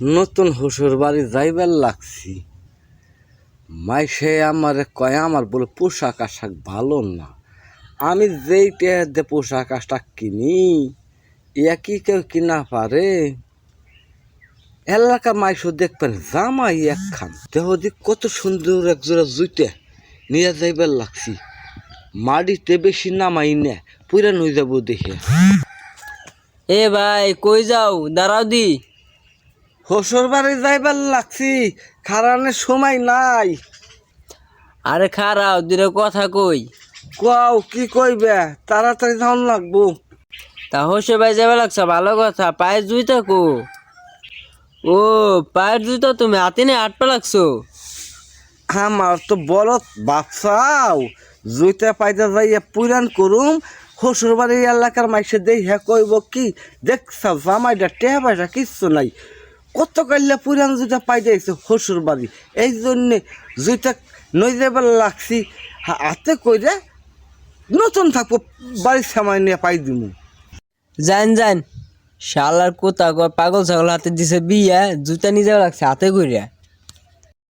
নতুন হুসুর বাড়ি যাইবার লাগছি। মাইসে আমার কয়, আমার বলে পোশাক আশাক ভালো না। আমি যেই টেহাতে পোশাক আশাক কিনি, ইয়া কি কেউ কিনা পারে? এলাকার মাইসও দেখবেন, জামাই একখান। দেহ দিক কত সুন্দর এক জোড়া জুইতে নিয়ে যাইবার লাগছি। মাটিতে বেশি নামাই না পুরা হয়ে যাব দেখে এ ভাই, কই যাও? দাঁড়াও দি। শ্বশুর বাড়ি যাইবার লাগছি খারানের সময় নাই। আরে খারাও দুটো কথা কই? কও কি কইবে? তাড়াতাড়ি যাওয়ান লাগবো। তা হোসে ভাই যাবে লাগছে ভালো কথা পায়ের জুইতা কো। ও পায়ের জুতো তুমি হাতে নিয়ে আটপা লাগছো? আমার তো বলত বাপসাও জুইতে পাইতে যাইয়া পুরান করুম শ্বশুর বাড়ির এলাকার মাইসে দেই হ্যাঁ কইব কি দেখছ জামাইটা টেহা পয়সা কিচ্ছু নাই। কত কাল্লা পুরান জুতা পাই যাইছে শ্বশুর বাড়ি। এই জন্যে জুইটা নই যাবার লাগছি হাতে কইরে নতুন থাকব, বাড়ির সামাই নিয়ে পাই দিমু। জান জান, শালার কোথা পাগল ছাগল হাতে দিছে বিয়া, জুতা নিয়ে যাওয়া লাগছে হাতে কইরা।